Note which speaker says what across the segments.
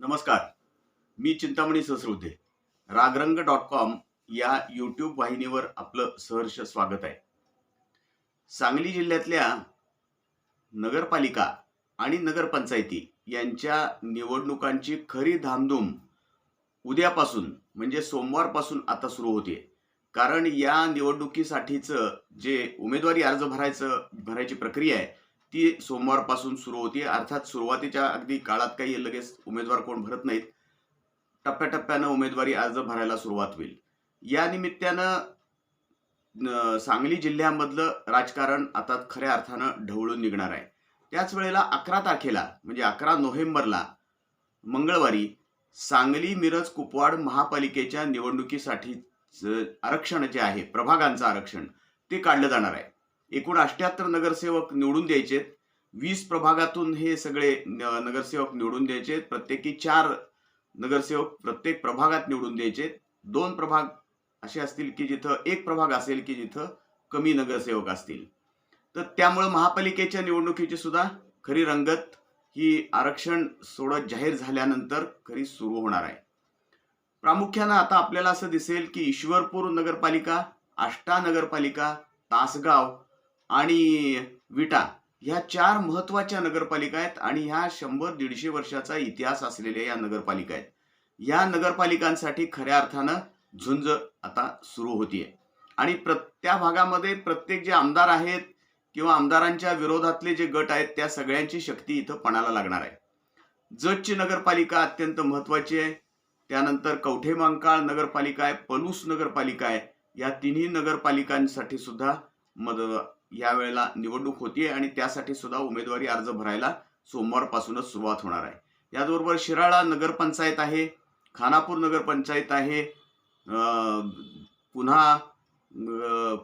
Speaker 1: नमस्कार. मी Chintamani Sahasravate Ragrang dot com या यूट्यूब वाहिनीवर आपलं सहर्ष स्वागत आहे. सांगली जिल्ह्यातल्या नगरपालिका आणि नगरपंचायती यांच्या निवडणुकांची खरी धामधूम उद्यापासून म्हणजे सोमवारपासून आता सुरू होते. कारण या निवडणुकीसाठीचं जे उमेदवारी अर्ज भरायचं भरायची प्रक्रिया आहे ती सोमवारपासून सुरू होती. अर्थात सुरुवातीच्या अगदी काळात काही लगेच उमेदवार कोण भरत नाहीत. टप्प्याटप्प्यानं उमेदवारी अर्ज भरायला सुरुवात होईल. या निमित्तानं सांगली जिल्ह्यामधलं राजकारण आता खऱ्या अर्थानं ढवळून निघणार आहे. त्याच वेळेला अकरा तारखेला म्हणजे अकरा नोव्हेंबरला मंगळवारी सांगली मिरज कुपवाड महापालिकेच्या निवडणुकीसाठी आरक्षण जे आहे प्रभागांचं आरक्षण ते काढलं जाणार आहे. एकूण अठ्याहत्तर नगरसेवक निवडून द्यायचे वीस प्रभागातून हे सगळे नगरसेवक निवडून द्यायचे प्रत्येकी चार नगरसेवक प्रत्येक प्रभागात निवडून द्यायचे दोन प्रभाग असे असतील की जिथं एक प्रभाग असेल की जिथं कमी नगरसेवक असतील. तर त्यामुळे महापालिकेच्या निवडणुकीची सुद्धा खरी रंगत ही आरक्षण सोडत जाहीर झाल्यानंतर खरी सुरू होणार आहे. प्रामुख्यानं आता आपल्याला असं दिसेल की ईश्वरपूर नगरपालिका आष्टा नगरपालिका तासगाव आणि विटा ह्या चार महत्त्वाच्या नगरपालिका आहेत आणि ह्या शंभर दीडशे वर्षाचा इतिहास असलेल्या या नगरपालिका आहेत. या नगरपालिकांसाठी खऱ्या अर्थानं झुंज आता सुरू होतीये. आणि प्र त्या भागामध्ये प्रत्येक जे आमदार आहेत किंवा आमदारांच्या विरोधातले जे गट आहेत त्या सगळ्यांची शक्ती इथं पणाला लागणार आहे. जतची नगरपालिका अत्यंत महत्वाची आहे. त्यानंतर कवठे मांकाळ नगरपालिका आहे पलूस नगरपालिका आहे. या तिन्ही नगरपालिकांसाठी सुद्धा मद यावेळेला निवडणूक होतीये आणि त्यासाठी सुद्धा उमेदवारी अर्ज भरायला सोमवारपासूनच सुरुवात होणार आहे. याचबरोबर शिराळा नगरपंचायत आहे खानापूर नगरपंचायत आहे पुन्हा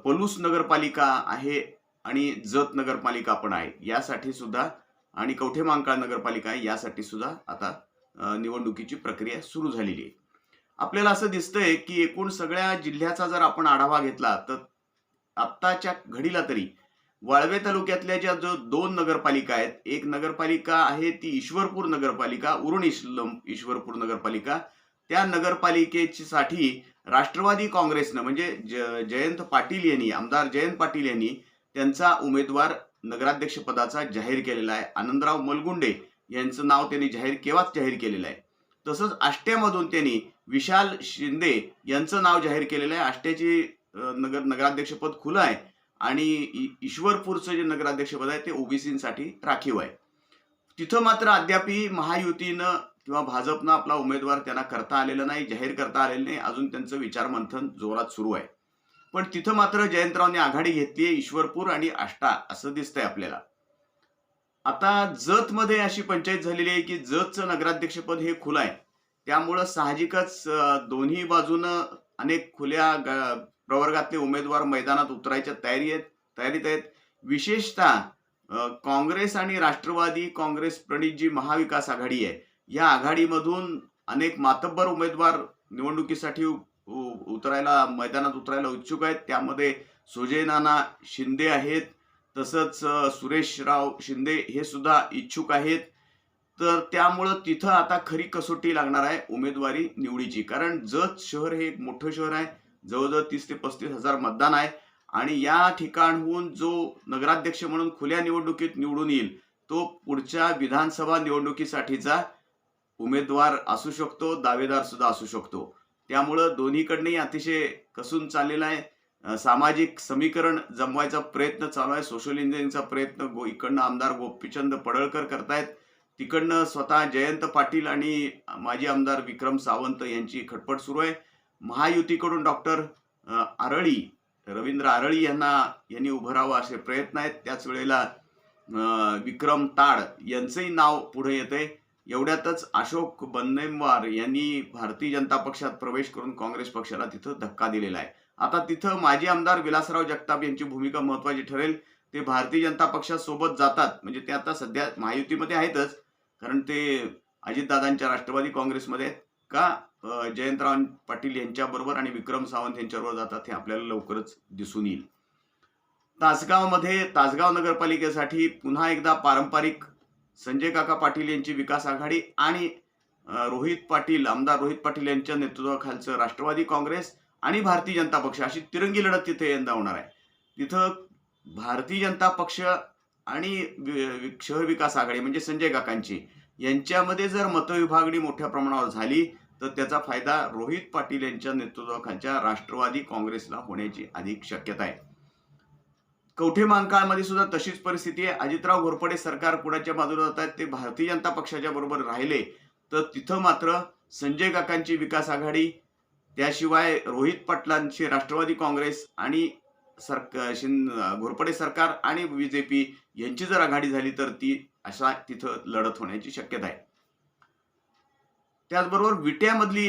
Speaker 1: पलूस नगरपालिका आहे आणि जत नगरपालिका पण आहे. यासाठी सुद्धा आणि कवठे मांकाळ नगरपालिका आहे यासाठी सुद्धा आता निवडणुकीची प्रक्रिया सुरू झालेली आहे. आपल्याला असं दिसतंय की एकूण सगळ्या जिल्ह्याचा जर आपण आढावा घेतला तर आत्ताच्या घडीला तरी. वाळवे तालुक्यातल्या ज्या जो दोन नगरपालिका आहेत एक नगरपालिका आहे ती ईश्वरपूर नगरपालिका उरुण इस्लम ईश्वरपूर नगरपालिका. त्या नगरपालिकेसाठी राष्ट्रवादी काँग्रेसनं म्हणजे ज- जयंत पाटील यांनी आमदार जयंत पाटील यांनी त्यांचा उमेदवार नगराध्यक्ष पदाचा जाहीर केलेला आहे. आनंदराव मलगुंडे यांचं नाव त्यांनी जाहीर केव्हाच जाहीर केलेलं आहे? तसंच आष्ट्यामधून त्यांनी विशाल शिंदे यांचं नाव जाहीर केलेलं आहे. आष्ट्याची नगर नगराध्यक्षपद खुलं आहे आणि ईश्वरपूरचं जे नगराध्यक्षपद आहे ते ओबीसीसाठी राखीव आहे. तिथं मात्र अद्यापही महायुतीनं किंवा भाजपनं आपला उमेदवार त्यांना करता आलेला नाही जाहीर करता आलेलं नाही अजून त्यांचं विचारमंथन जोरात सुरू आहे. पण तिथं मात्र जयंतरावने आघाडी घेतली आहे ईश्वरपूर आणि आष्टा असं दिसतंय आपल्याला. आता जतमध्ये अशी पंचायत झालेली आहे की जतचं नगराध्यक्षपद हे खुलं आहे. त्यामुळं साहजिकच दोन्ही बाजूनं अनेक खुल्या प्रवर्गातले उमेदवार मैदानात उतरायच्या तयारी आहेत तयारीत आहेत. विशेषतः काँग्रेस आणि राष्ट्रवादी काँग्रेस प्रणित जी महाविकास आघाडी आहे. या आघाडीमधून अनेक मातब्बर उमेदवार निवडणुकीसाठी उतरायला मैदानात उतरायला उत्सुक आहेत. त्यामध्ये सुजय नाना शिंदे आहेत तसंच सुरेशराव शिंदे हे सुद्धा इच्छुक आहेत. तर त्यामुळं तिथं आता खरी कसोटी लागणार आहे उमेदवारी निवडीची. कारण जत शहर हे एक मोठं शहर आहे. जवळजवळ तीस ते पस्तीस हजार मतदान आहे. आणि या ठिकाणहून जो नगराध्यक्ष म्हणून खुल्या निवडणुकीत निवडून येईल तो पुढच्या विधानसभा निवडणुकीसाठीचा उमेदवार असू शकतो दावेदार सुद्धा असू शकतो. त्यामुळं दोन्हीकडनंही अतिशय कसून चाललेला आहे. सामाजिक समीकरण जमवायचा प्रयत्न चालू आहे. सोशल इंजिनिअरिंगचा प्रयत्न गो इकडनं आमदार गोपीचंद पडळकर करतायत. तिकडनं स्वतः जयंत पाटील आणि माजी आमदार विक्रम सावंत यांची खटपट सुरू आहे. महायुतीकडून डॉक्टर आरळी रवींद्र आरळी यांना यांनी उभं राहावं असे प्रयत्न आहेत. त्याच वेळेला विक्रम ताड यांचंही नाव पुढे येते एवढ्यातच अशोक बन्नेमवार यांनी भारतीय जनता पक्षात प्रवेश करून काँग्रेस पक्षाला तिथं धक्का दिलेला आहे. आता तिथं माजी आमदार विलासराव जगताप यांची भूमिका महत्वाची ठरेल. ते भारतीय जनता पक्षासोबत जातात. म्हणजे ते आता सध्या महायुतीमध्ये आहेतच. कारण ते अजितदादांच्या राष्ट्रवादी काँग्रेसमध्ये आहेत. का? जयंतराव पाटील यांच्याबरोबर आणि विक्रम सावंत यांच्याबरोबर जातात हे आपल्याला लवकरच दिसून येईल. तासगावमध्ये तासगाव नगरपालिकेसाठी पुन्हा एकदा पारंपरिक संजय काका पाटील यांची विकास आघाडी आणि रोहित पाटील आमदार रोहित पाटील यांच्या नेतृत्वाखालचं राष्ट्रवादी काँग्रेस आणि भारतीय जनता पक्ष अशी तिरंगी लढत तिथे यंदा होणार आहे. तिथं भारतीय जनता पक्ष आणि वि- शहर विकास आघाडी म्हणजे संजय काकांची यांच्यामध्ये जर मतविभागणी मोठ्या प्रमाणावर झाली तर त्याचा फायदा रोहित पाटील यांच्या नेतृत्वाखालच्या राष्ट्रवादी काँग्रेसला होण्याची अधिक शक्यता आहे. कवठे महांकाळमध्ये सुद्धा तशीच परिस्थिती आहे. अजितराव घोरपडे सरकार कुणाच्या बाजूला जात आहेत ते भारतीय जनता पक्षाच्या बरोबर राहिले. तर तिथं मात्र संजय काकांची विकास आघाडी त्याशिवाय रोहित पाटलांची राष्ट्रवादी काँग्रेस आणि सरकार शिंद घोरपडे सरकार आणि बीजेपी यांची जर आघाडी झाली तर ती अशा तिथं लढत होण्याची शक्यता आहे. त्याचबरोबर विट्यामधली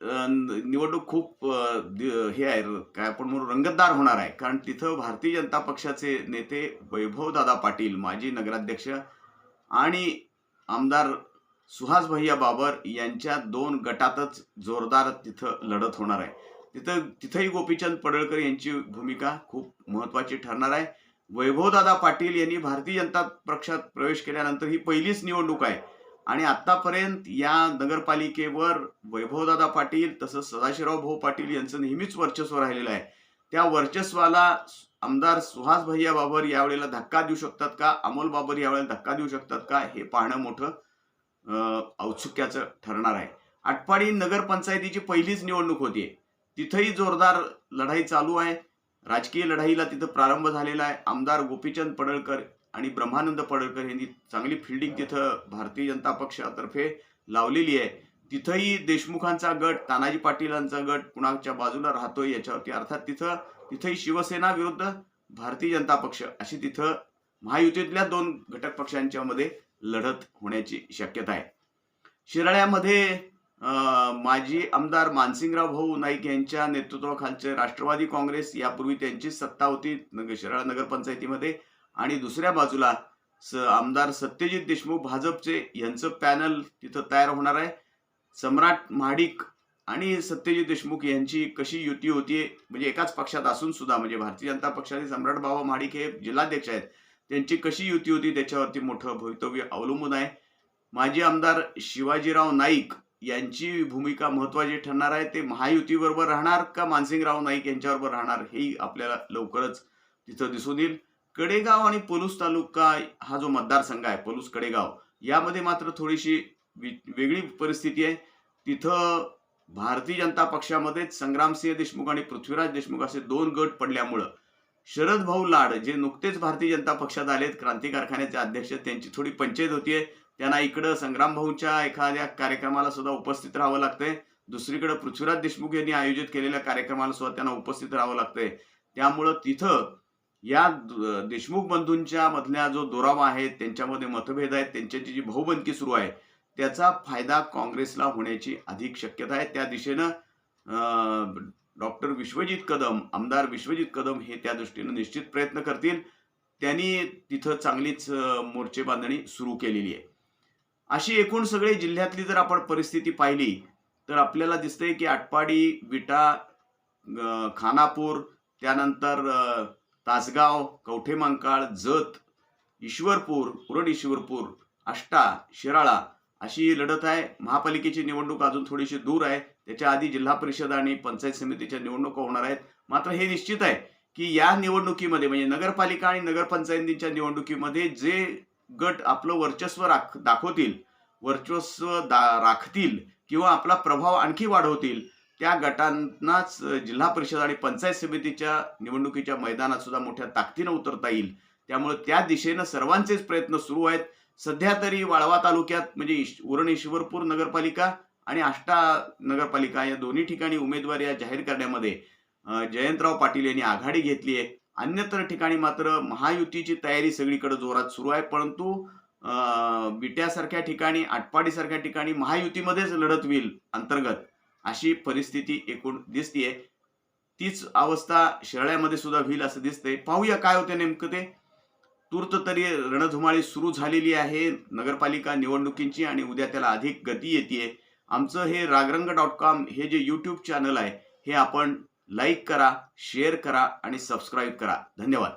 Speaker 1: निवडणूक खूप हे आहे काय आपण म्हणून रंगतदार होणार आहे. कारण तिथं भारतीय जनता पक्षाचे नेते वैभवदादा पाटील माजी नगराध्यक्ष आणि आमदार सुहास भैया बाबर यांच्या दोन गटातच जोरदार तिथं लढत होणार आहे. तिथं तिथंही गोपीचंद पडळकर यांची भूमिका खूप महत्वाची ठरणार आहे. वैभवदादा पाटील यांनी भारतीय जनता पक्षात प्रवेश केल्यानंतर ही पहिलीच निवडणूक आहे. आणि आतापर्यंत या नगरपालिकेवर वैभवदादा पाटील तसंच सदाशिवराव भाऊ पाटील यांचं नेहमीच वर्चस्व राहिलेलं आहे. त्या वर्चस्वाला आमदार सुहास भैया बाबर यावेळेला धक्का देऊ शकतात का? अमोल बाबर यावेळेला धक्का देऊ शकतात का? हे पाहणं मोठं औत्सुक्याचं ठरणार आहे. आटपाडी नगरपंचायतीची पहिलीच निवडणूक होतीये. तिथंही जोरदार लढाई चालू आहे. राजकीय लढाईला तिथं प्रारंभ झालेला आहे. आमदार गोपीचंद पडळकर आणि ब्रह्मानंद पडळकर यांनी चांगली फिल्डिंग तिथं भारतीय जनता पक्षातर्फे लावलेली आहे. तिथंही देशमुखांचा गट तानाजी पाटीलांचा गट कुणाच्या बाजूला राहतोय याच्यावरती अर्थात तिथं तिथंही शिवसेना विरुद्ध भारतीय जनता पक्ष अशी तिथं महायुतीतल्या दोन घटक पक्षांच्या मध्ये लढत होण्याची शक्यता आहे. शिराळ्यामध्ये माजी आमदार मानसिंगराव भाऊ नाईक यांच्या नेतृत्वाखालचे राष्ट्रवादी काँग्रेस यापूर्वी त्यांची सत्ता होती शिराळा नगरपंचायतीमध्ये. आणि दुसऱ्या बाजूला स आमदार सत्यजित देशमुख भाजपचे यांचं पॅनल तिथं तयार होणार आहे. सम्राट महाडिक आणि सत्यजित देशमुख यांची कशी युती होतीये म्हणजे एकाच पक्षात असून सुद्धा म्हणजे भारतीय जनता पक्षाचे सम्राट बाबा महाडिक हे जिल्हाध्यक्ष आहेत त्यांची कशी युती होती त्याच्यावरती मोठं भवितव्य अवलंबून आहे. माजी आमदार शिवाजीराव नाईक यांची भूमिका महत्वाची ठरणार आहे ते महायुतीबरोबर राहणार का मानसिंगराव नाईक यांच्याबरोबर राहणार हेही आपल्याला लवकरच तिथं दिसून येईल. कडेगाव आणि पलूस तालुका हा जो मतदारसंघ आहे पलूस कडेगाव यामध्ये मात्र थोडीशी वेगळी परिस्थिती आहे. तिथं भारतीय जनता पक्षामध्येच संग्रामसिंह देशमुख आणि पृथ्वीराज देशमुख असे दोन गट पडल्यामुळं शरद भाऊ लाड जे नुकतेच भारतीय जनता पक्षात आलेत क्रांती कारखान्याचे अध्यक्ष त्यांची थोडी पंचायत होतीये त्यांना इकडं संग्राम भाऊच्या एखाद्या कार्यक्रमाला सुद्धा उपस्थित राहावं लागतंय. दुसरीकडे पृथ्वीराज देशमुख यांनी आयोजित केलेल्या कार्यक्रमाला सुद्धा त्यांना उपस्थित राहावं लागतंय. त्यामुळं तिथं या देशमुख बंधूंच्या मधल्या जो दुरावा आहे त्यांच्यामध्ये मतभेद आहेत त्यांच्याची जी भाऊबंदकी सुरू आहे त्याचा फायदा काँग्रेसला होण्याची अधिक शक्यता आहे. त्या दिशेनं डॉक्टर विश्वजित कदम आमदार विश्वजित कदम हे त्या दृष्टीनं निश्चित प्रयत्न करतील. त्यांनी तिथं चांगलीच मोर्चे बांधणी सुरू केलेली आहे. अशी एकूण सगळे जिल्ह्यातली जर आपण परिस्थिती पाहिली तर आपल्याला दिसतंय की आटपाडी विटा खानापूर त्यानंतर तासगाव कवठेमांकाळ जत ईश्वरपूर उरण ईश्वरपूर आष्टा शिराळा अशी लढत आहे. महापालिकेची निवडणूक अजून थोडीशी दूर आहे. त्याच्या आधी जिल्हा परिषद आणि पंचायत समितीच्या निवडणुका होणार आहेत. मात्र हे निश्चित आहे की या निवडणुकीमध्ये म्हणजे नगरपालिका आणि नगरपंचायतींच्या निवडणुकीमध्ये जे गट आपलं वर्चस्व राख दाखवतील वर्चस्व दा राखतील किंवा आपला प्रभाव आणखी वाढवतील त्या गटांनाच जिल्हा परिषद आणि पंचायत समितीच्या निवडणुकीच्या मैदानात सुद्धा मोठ्या ताकदीनं उतरता येईल. त्यामुळे त्या दिशेनं सर्वांचेच प्रयत्न सुरू आहेत. सध्या तरी वाळवा तालुक्यात म्हणजे उरण ईश्वरपूर नगरपालिका आणि आष्टा नगरपालिका या दोन्ही ठिकाणी उमेदवारी या जाहीर करण्यामध्ये जयंतराव पाटील यांनी आघाडी घेतली आहे. अन्यत्र ठिकाणी मात्र महायुतीची तयारी सगळीकडे जोरात सुरू आहे. परंतु बिट्यासारख्या ठिकाणी आटपाडीसारख्या ठिकाणी महायुतीमध्येच लढत होईल अंतर्गत. अशी परिस्थिती एकूण दिसतीये. तीच अवस्था शिराळ्यामध्ये सुद्धा होईल असं दिसतंय. पाहूया काय होते नेमकं ते. तूर्त तरी रणधुमाळी सुरू झालेली आहे. नगरपालिका निवडणुकींची आणि उद्या त्याला अधिक गती येते आमचं हे रागरंग डॉट कॉम हे जे यूट्यूब चॅनल आहे हे आपण लाईक करा शेअर करा आणि सबस्क्राईब करा. धन्यवाद.